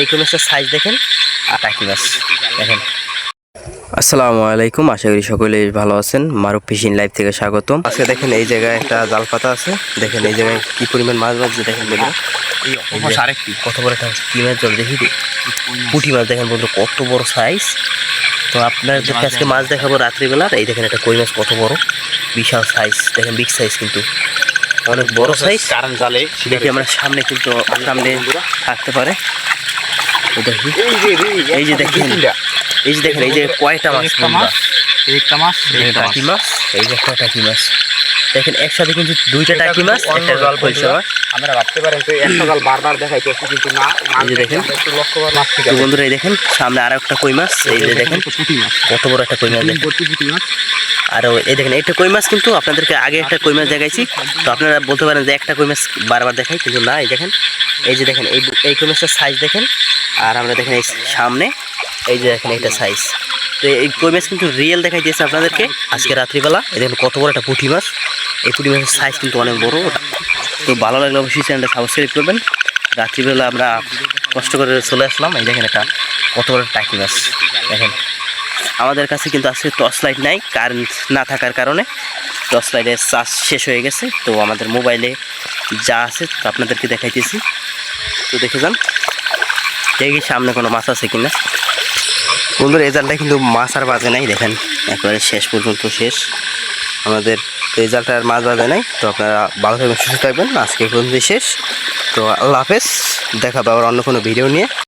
এই কই সাইজ দেখেন টাকি মাছ দেখেন। আসসালামু আলাইকুম আশা করি সকলেই ভালো আছেন। মারুফ ফিশিং লাইভ থেকে স্বাগতম। আজকে দেখেন এই জায়গায় একটা জাল পাতা আছে। দেখেন এই জায়গায় কি পরিমাণ মাছ বাজছে দেখেন আরেকটি। কত বড় একটা কি মাছ জল দেখি পুঁটি মাছ দেখেন বন্ধু কত বড় সাইজ তো আপনাদেরকে আজকে মাছ দেখাবো রাত্রিবেলা এই দেখেন একটা কই মাছ কত বড়। বিশাল সাইজ দেখেন বিগ সাইজ কিন্তু। অনেক বড় সাইজ কারণ জালে দেখি আমরা সামনে কিন্তু সামনে থাকতে পারে। দেখি। এই যে দেখেন। এই যে দেখেন এই যে কয়টা মাছ একটা মাছ টাকি মাছ এই যে একটা টাকি মাছ। দেখেন একসাথে কিন্তু দুইটা টাকি মাছ একটা জল পয়সা মাছ আমরা ভাবতে পারেন যে একটা জাল বারবার দেখাইতেছি কিন্তু না এই যে দেখেন। তো বন্ধুরা এই দেখেন সামনে আরও একটা কই মাছ এই যে দেখেন কত বড় একটা কই মাছ দেখেন। আর এই দেখেন একটা কই মাছ কিন্তু আপনাদেরকে আগে একটা কই মাছ দেখাইছি। তো আপনারা বলতে পারেন যে একটা কই মাছ বারবার দেখাই কিন্তু না এই দেখেন। এই যে দেখেন এই এই কই মাছটার সাইজ দেখেন। আর আমরা দেখেন এই সামনে, এই যে দেখেন এইটা সাইজ তো এই কই মাছ কিন্তু রিয়েল দেখাই দিয়েছে আপনাদেরকে আজকে রাত্রিবেলা। এই দেখেন কত বড় একটা পুঁটি মাছ। এই পুঁটি মাছের সাইজ কিন্তু অনেক বড়। তো ভালো লাগলে অবশ্যই চ্যানেলটা সাবস্ক্রাইব করবেন। রাত্রিবেলা আমরা কষ্ট করে চলে আসলাম। এই দেখেন একটা কত বড় টাকি মাছ। দেখেন। আমাদের কাছে কিন্তু আজকে টর্চ লাইট নাই কারেন্ট না থাকার কারণে টর্চ লাইটের চার্জ শেষ হয়ে গেছে। তো আমাদের মোবাইলে যা আছে তো আপনাদেরকে দেখাইতেছি। তো দেখে যান। দেখি সামনে কোনো মাছ আছে কিনা। বন্ধুর রেজাল্টটা কিন্তু মাছ আর বাজে নাই, দেখেন। একবারে শেষ পর্যন্ত শেষ। আমাদের রেজাল্টটা আর মাছ বাজে নাই, তো আপনারা ভালো থাকবেন, সুস্থ থাকবেন। আজকে পর্যন্ত শেষ। তো আল্লাহ হাফেজ দেখাবো আবার অন্য কোনো ভিডিও নিয়ে।